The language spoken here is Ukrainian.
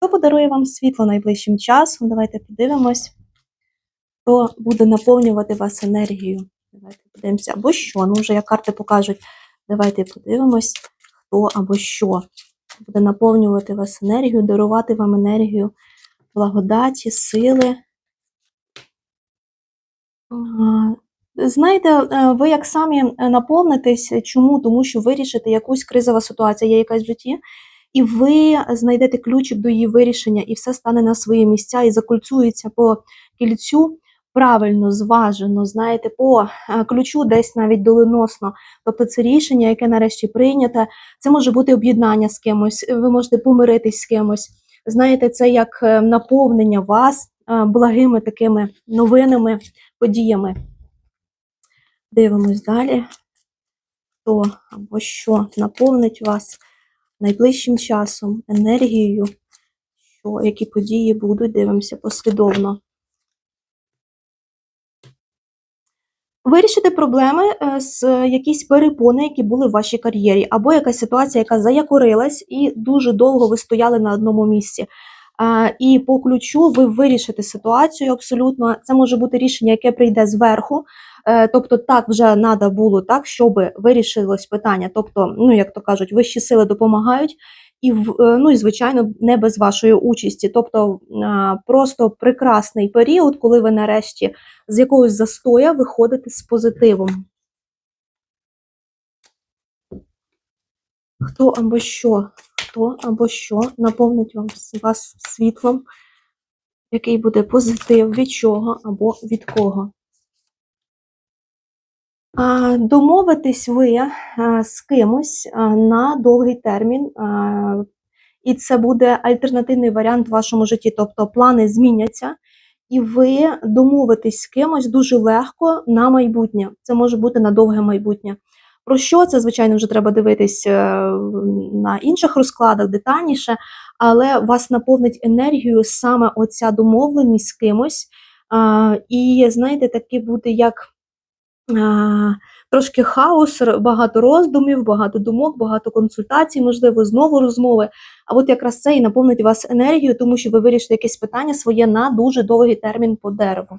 Хто подарує вам світло найближчим часом? Давайте подивимось. Хто буде наповнювати вас енергією? Давайте подивимося. Або що. Ну, вже як карти покажуть. Давайте подивимось, хто або що буде наповнювати вас енергією, дарувати вам енергію благодаті, сили. Знаєте, е, ви як самі наповнитесь, чому? Тому що вирішите якусь кризова ситуація, є якась в житті, і ви знайдете ключик до її вирішення, і все стане на свої місця і закульцюється по кільцю правильно, зважено, знаєте, по е, ключу десь навіть доленосно. Тобто це рішення, яке нарешті прийняте, це може бути об'єднання з кимось, ви можете помиритись з кимось. Знаєте, це як е, наповнення вас е, благими такими новинами, подіями. Дивимось далі. Хто або що наповнить вас найближчим часом, енергією, що, які події будуть, дивимося послідовно. Вирішити проблеми е, з якісь перепони, які були в вашій кар'єрі, або якась ситуація, яка заякорилась, і дуже довго ви стояли на одному місці. І по ключу ви вирішите ситуацію абсолютно. Це може бути рішення, яке прийде зверху. Е, Тобто, так вже треба було так, щоб вирішилось питання. Тобто, ну як то кажуть, вищі сили допомагають, і е, ну і звичайно не без вашої участі. Тобто просто прекрасний період, коли ви нарешті з якогось застоя виходите з позитивом. Хто або що, хто або що наповнить вам вас світлом, який буде позитив, від чого або від кого. Домовитись ви з кимось на довгий термін, і це буде альтернативний варіант в вашому житті. Тобто плани зміняться, і ви домовитесь з кимось дуже легко на майбутнє. Це може бути на довге майбутнє. Про що це, звичайно, вже треба дивитись е, на інших розкладах детальніше, але вас наповнить енергією саме оця домовленість з кимось. І знаєте, таке буде як трошки хаос, багато роздумів, багато думок, багато консультацій, можливо, знову розмови. А от якраз це і наповнить вас енергією, тому що ви вирішите якесь питання своє на дуже довгий термін по дереву.